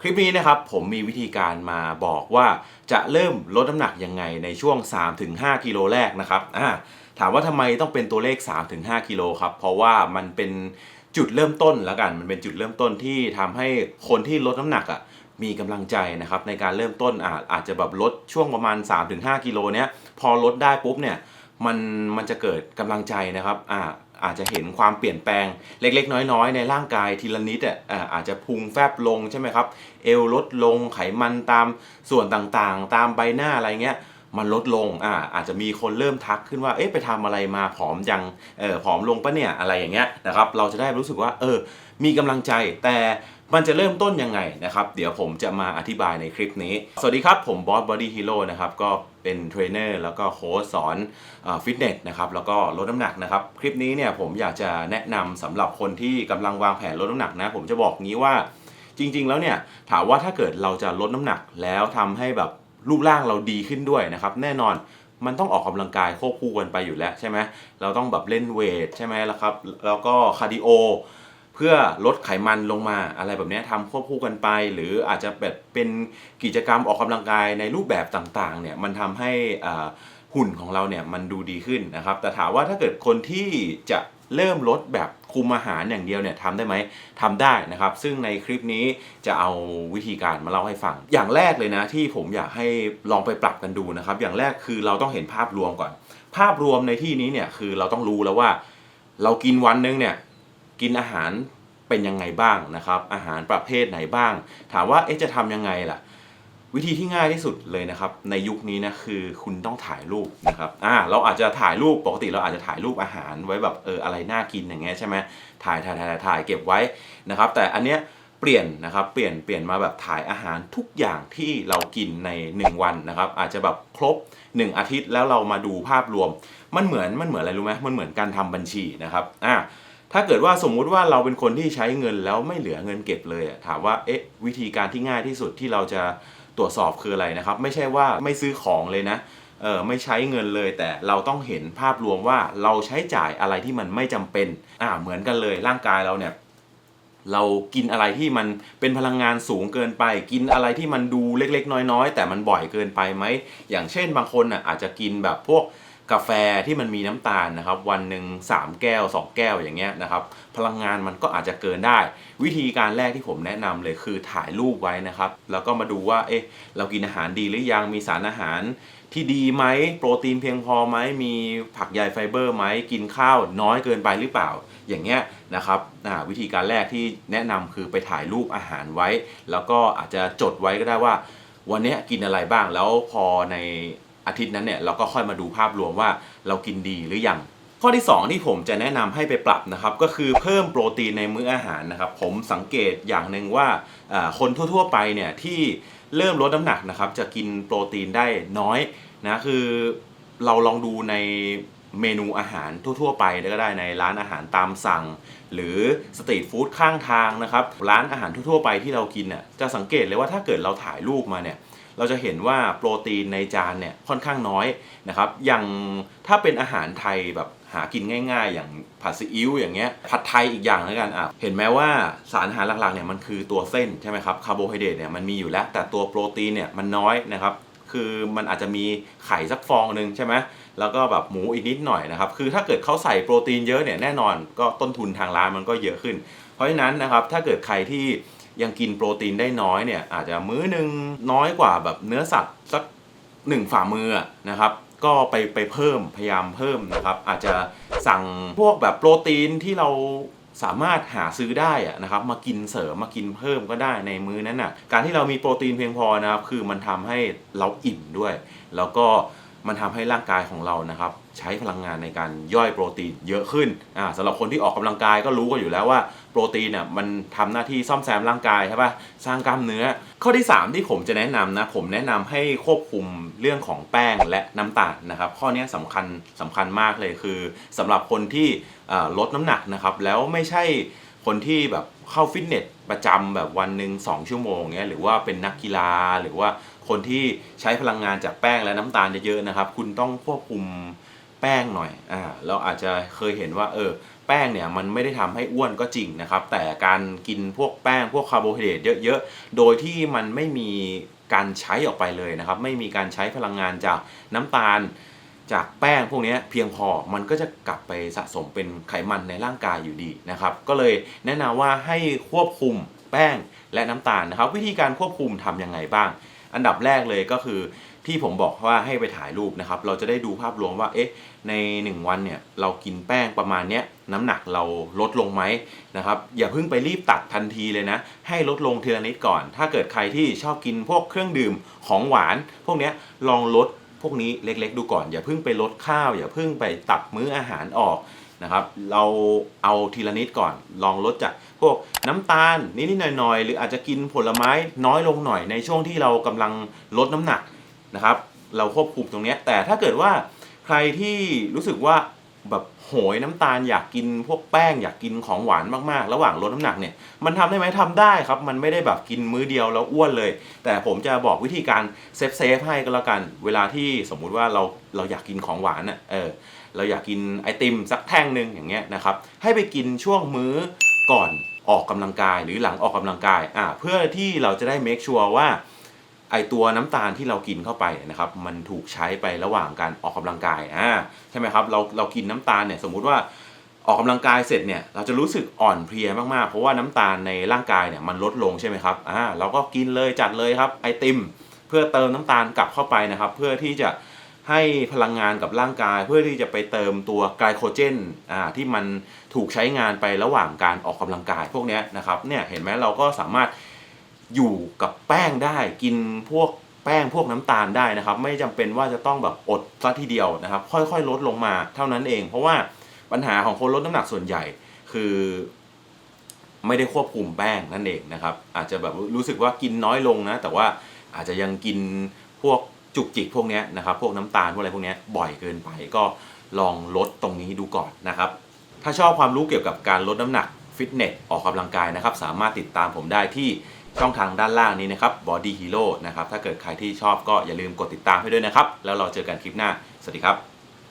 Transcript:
คลิปนี้นะครับผมมีวิธีการมาบอกว่าจะเริ่มลดน้ำหนักยังไงในช่วง 3-5 กิโลแรกนะครับอ่าถามว่าทำไมต้องเป็นตัวเลข 3-5 กิโลครับ เพราะว่ามันเป็นจุดเริ่มต้นแล้วกัน มันเป็นจุดเริ่มต้นที่ทำให้คนที่ลดน้ำหนักอะมีกำลังใจนะครับในการเริ่มต้นอาจอาจจะแบบลดช่วงประมาณ 3-5 กิโลเนี้ยพอลดได้ปุ๊บเนี่ยมันมันจะเกิดกำลังใจนะครับอ่า อาจจะเห็นความเปลี่ยนแปลงเล็กๆ น้อยๆ ในร่างกายทีละนิดอะอาจจะพุงแฟบลงใช่ไหมครับ เอวลดลงไขมันตามส่วนต่างๆ ตามใบหน้าอะไรเงี้ยมันลดลงอ่าอาจจะมีคนเริ่มทักขึ้นว่าเอ๊ะไปทำอะไรมาผอมจังเออผอมลงปะเนี่ยอะไรอย่างเงี้ยนะครับเราจะได้รู้สึกว่าเออมีกำลังใจแต่ มันจะเริ่มต้นยังไงนะครับ เดี๋ยวผมจะมาอธิบายในคลิปนี้ สวัสดีครับ ผมบอสบอดี้ฮีโร่นะครับ ก็เป็นเทรนเนอร์แล้วก็โค้ชสอนฟิตเนสนะครับ แล้วก็ลดน้ำหนักนะครับ คลิปนี้เนี่ยผมอยากจะแนะนำสำหรับคนที่กำลังวางแผนลดน้ำหนักนะ ผมจะบอกงี้ว่าจริง ๆ แล้วเนี่ยถามว่าถ้าเกิดเราจะลดน้ำหนักแล้วทำให้แบบรูปร่างเราดีขึ้นด้วยนะครับ แน่นอนมันต้องออกกำลังกายควบคู่กันไปอยู่แล้วใช่ไหมเราต้องแบบเล่นเวทใช่ไหมล่ะครับ แล้วก็คาร์ดิโอ พื่อลดไขมันลงมาอะไรแบบนี้ทำควบคู่กันไป หรืออาจจะแบบเป็นกิจกรรมออกกำลังกายในรูปแบบต่างๆเนี่ยมันทำให้หุ่นของเราเนี่ยมันดูดีขึ้นนะครับ แต่ถามว่าถ้าเกิดคนที่จะเริ่มลดแบบคุมอาหารอย่างเดียวเนี่ยทำได้ไหมทำได้นะครับ ซึ่งในคลิปนี้จะเอาวิธีการมาเล่าให้ฟัง อย่างแรกเลยนะที่ผมอยากให้ลองไปปรับกันดูนะครับ อย่างแรกคือเราต้องเห็นภาพรวมก่อน ภาพรวมในที่นี้เนี่ยคือเราต้องรู้แล้วว่า เรากินวันนึงเนี่ย กินอาหารเป็นยังไงบ้างนะครับ อาหารประเภทไหนบ้าง ถามว่าเอ๊ะจะทำยังไงล่ะ วิธีที่ง่ายที่สุดเลยนะครับ ในยุคนี้นะคือคุณต้องถ่ายรูปนะครับอ่าเราอาจจะถ่ายรูปปกติเราอาจจะถ่ายรูปอาหารไว้แบบเอออะไรน่ากินอย่างเงี้ยใช่ไหมถ่ายถ่ายถ่ายถ่ายเก็บไว้นะครับ แต่อันเนี้ยเปลี่ยนนะครับ เปลี่ยนเปลี่ยนมาแบบถ่ายอาหารทุกอย่างที่เรากินใน 1 วันนะครับ อาจจะแบบครบ 1 อาทิตย์แล้วเรามาดูภาพรวม มันเหมือนมันเหมือนอะไรรู้ไหมมันเหมือนการทำบัญชีนะครับอ่า ถ้าเกิดว่าสมมุติว่าเราเป็นคนที่ใช้เงินแล้วไม่เหลือเงินเก็บเลยถามว่าเอ๊ะวิธีการที่ง่ายที่สุดที่เราจะตรวจสอบคืออะไรนะครับ ไม่ใช่ว่าไม่ซื้อของเลยนะเออไม่ใช้เงินเลยแต่เราต้องเห็นภาพรวมว่าเราใช้จ่ายอะไรที่มันไม่จำเป็นอ่าเหมือนกันเลยร่างกายเราเนี่ยเรากินอะไรที่มันเป็นพลังงานสูงเกินไป กินอะไรที่มันดูเล็กๆ น้อยๆ แต่มันบ่อยเกินไปไหมอย่างเช่นบางคนอะอาจจะกินแบบพวก กาแฟที่มันมีน้ำตาลนะครับ วันหนึ่ง3 แก้ว 2 แก้วอย่างเงี้ยนะครับ พลังงานมันก็อาจจะเกินได้ วิธีการแรกที่ผมแนะนำเลยคือถ่ายรูปไว้นะครับ แล้วก็มาดูว่าเอ๊ะเรากินอาหารดีหรือยังมีสารอาหารที่ดีไหมโปรตีนเพียงพอไหมมีผักใยไฟเบอร์ไหมกินข้าวน้อยเกินไปหรือเปล่า อย่างเงี้ยนะครับวิธีการแรกที่แนะนำคือไปถ่ายรูปอาหารไว้ แล้วก็อาจจะจดไว้ก็ได้ว่า วันนี้กินอะไรบ้างแล้วพอใน อาทิตย์นั้นเนี่ยเราก็ค่อยมาดูภาพรวมว่าเรากินดีหรือยังข้อที่ 2 ที่ผมจะแนะนำให้ไปปรับนะครับก็คือเพิ่มโปรตีนในมื้ออาหารนะครับ ผมสังเกตอย่างหนึ่งว่าคนทั่วๆไปเนี่ยที่เริ่มลดน้ำหนักนะครับจะกินโปรตีนได้น้อยนะคือเราลองดูในเมนูอาหารทั่ว ๆ ไปก็ได้ในร้านอาหารตามสั่ง หรือสตรีทฟู้ดข้างทางนะครับ ร้านอาหารทั่วๆไปที่เรากินเนี่ยจะสังเกตเลยว่าถ้าเกิดเราถ่ายรูปมาเนี่ย เราจะเห็นว่าโปรตีนในจานเนี่ยค่อนข้างน้อยนะครับอย่างถ้าเป็นอาหารไทยแบบหากินง่าย ๆ อย่างผัดซีอิ๊วอย่างเงี้ยผัดไทยอีกอย่างแล้วกันอะเห็นไหมว่าสารอาหารหลักๆเนี่ยมันคือตัวเส้นใช่ไหมครับคาร์โบไฮเดรตเนี่ยมันมีอยู่แล้ว แต่ตัวโปรตีนเนี่ยมันน้อยนะครับคือมันอาจจะมีไข่สักฟองหนึ่งใช่ไหมแล้วก็แบบหมูอีกนิดหน่อยนะครับ คือถ้าเกิดเขาใส่โปรตีนเยอะเนี่ยแน่นอนก็ต้นทุนทางร้านมันก็เยอะขึ้น เพราะฉะนั้นนะครับถ้าเกิดใครที่ ยังกินโปรตีนได้น้อยเนี่ยอาจจะมื้อหนึ่งน้อยกว่าแบบเนื้อสัตว์สักหนึ่งฝ่ามือนะครับก็ไปไปเพิ่มพยายามเพิ่มนะครับ อาจจะสั่งพวกแบบโปรตีนที่เราสามารถหาซื้อได้นะครับ มากินเสริมมากินเพิ่มก็ได้ในมื้อนั้นน่ะการที่เรามีโปรตีนเพียงพอนะครับ คือมันทำให้เราอิ่มด้วย แล้วก็ มันทำให้ร่างกายของเรานะครับ ใช้พลังงานในการย่อยโปรตีนเยอะขึ้นอ่าสำหรับคนที่ออกกำลังกายก็รู้กันอยู่แล้วว่าโปรตีนเนี่ยมันทำหน้าที่ซ่อมแซมร่างกายใช่ปะสร้างกล้ามเนื้อ ข้อที่ 3 ที่ผมจะแนะนำนะผมแนะนำให้ควบคุมเรื่องของแป้งและน้ำตาลนะครับ ข้อนี้ยสำคัญสำคัญมากเลยคือสำหรับคนที่ลดน้ำหนักนะครับแล้วไม่ใช่คนที่แบบเข้าฟิตเนสประจำแบบวันหนึ่ง2ชั่วโมงเงี้ยหรือว่าเป็นนักกีฬาหรือว่า คนที่ใช้พลังงานจากแป้งและน้ำตาลเยอะๆนะครับ คุณต้องควบคุมแป้งหน่อยอ่าเราอาจจะเคยเห็นว่าเออแป้งเนี่ยมันไม่ได้ทำให้อ้วนก็จริงนะครับ แต่การกินพวกแป้งพวกคาร์โบไฮเดรตเยอะๆ โดยที่มันไม่มีการใช้ออกไปเลยนะครับ ไม่มีการใช้พลังงานจากน้ำตาลจากแป้งพวกนี้เพียงพอมันก็จะกลับไปสะสมเป็นไขมันในร่างกายอยู่ดีนะครับ ก็เลยแนะนำว่าให้ควบคุมแป้งและน้ำตาลนะครับ วิธีการควบคุมทำยังไงบ้าง อันดับแรกเลยก็คือที่ผมบอกว่าให้ไปถ่ายรูปนะครับ เราจะได้ดูภาพรวมว่า เอ๊ะ ใน 1 วันเนี่ย เรากินแป้งประมาณเนี้ย น้ำหนักเราลดลงไหมนะครับ อย่าเพิ่งไปรีบตัดทันทีเลยนะ ให้ลดลงทีละนิดก่อน ถ้าเกิดใครที่ชอบกินพวกเครื่องดื่มของหวาน พวกเนี้ยลองลดพวกนี้เล็กๆ ดูก่อน อย่าเพิ่งไปลดข้าว อย่าเพิ่งไปตัดมื้ออาหารออก นะครับ เราเอาทีละนิดก่อน ลองลดจากพวกน้ำตาลนิดๆหน่อยๆ หรืออาจจะกินผลไม้น้อยลงหน่อยในช่วงที่เรากำลังลดน้ำหนักนะครับ เราควบคุมตรงนี้แต่ถ้าเกิดว่าใครที่รู้สึกว่าแบบโหยน้ำตาลอยากกินพวกแป้งอยากกินของหวานมากๆ ระหว่างลดน้ำหนักเนี่ยมันทำได้ไหมทำได้ครับ มันไม่ได้แบบกินมื้อเดียวแล้วอ้วนเลย แต่ผมจะบอกวิธีการเซฟเซฟให้ก็แล้วกัน เวลาที่สมมุติว่าเราเราอยากกินของหวานอะเออ เราอยากกินไอติมสักแท่งหนึ่งอย่างเงี้ยนะครับให้ไปกินช่วงมื้อก่อนออกกำลังกายหรือหลังออกกำลังกายอ่าเพื่อที่เราจะได้เมคชัวร์ว่าไอตัวน้ำตาลที่เรากินเข้าไปนะครับมันถูกใช้ไประหว่างการออกกำลังกายอ่าใช่ไหมครับเราเรากินน้ำตาลเนี่ยสมมุติว่าออกกำลังกายเสร็จเนี่ยเราจะรู้สึกอ่อนเพลียมากๆ เพราะว่าน้ำตาลในร่างกายเนี่ยมันลดลงใช่ไหมครับอ่าเราก็กินเลยจัดเลยครับไอติม เพื่อเติมน้ำตาลกลับเข้าไปนะครับ เพื่อที่จะ ให้พลังงานกับร่างกายเพื่อที่จะไปเติมตัวไกลโคเจนอ่าที่มันถูกใช้งานไประหว่างการออกกำลังกายพวกนี้นะครับเนี่ยเห็นไหมเราก็สามารถอยู่กับแป้งได้กินพวกแป้งพวกน้ำตาลได้นะครับ ไม่จำเป็นว่าจะต้องแบบอดซะทีเดียวนะครับ ค่อยๆ ลดลงมาเท่านั้นเอง เพราะว่าปัญหาของคนลดน้ำหนักส่วนใหญ่คือไม่ได้ควบคุมแป้งนั่นเองนะครับ อาจจะแบบรู้สึกว่ากินน้อยลงนะ แต่ว่าอาจจะยังกินพวก จุกจิกพวกนี้นะครับพวกน้ำตาลพวกอะไรพวกนี้บ่อยเกินไปก็ลองลดตรงนี้ดูก่อนนะครับ ถ้าชอบความรู้เกี่ยวกับการลดน้ำหนักฟิตเนสออกกำลังกายนะครับ สามารถติดตามผมได้ที่ช่องทางด้านล่างนี้นะครับ Body Hero นะครับ ถ้าเกิดใครที่ชอบก็อย่าลืมกดติดตามให้ด้วยนะครับ แล้วเราเจอกันคลิปหน้า สวัสดีครับ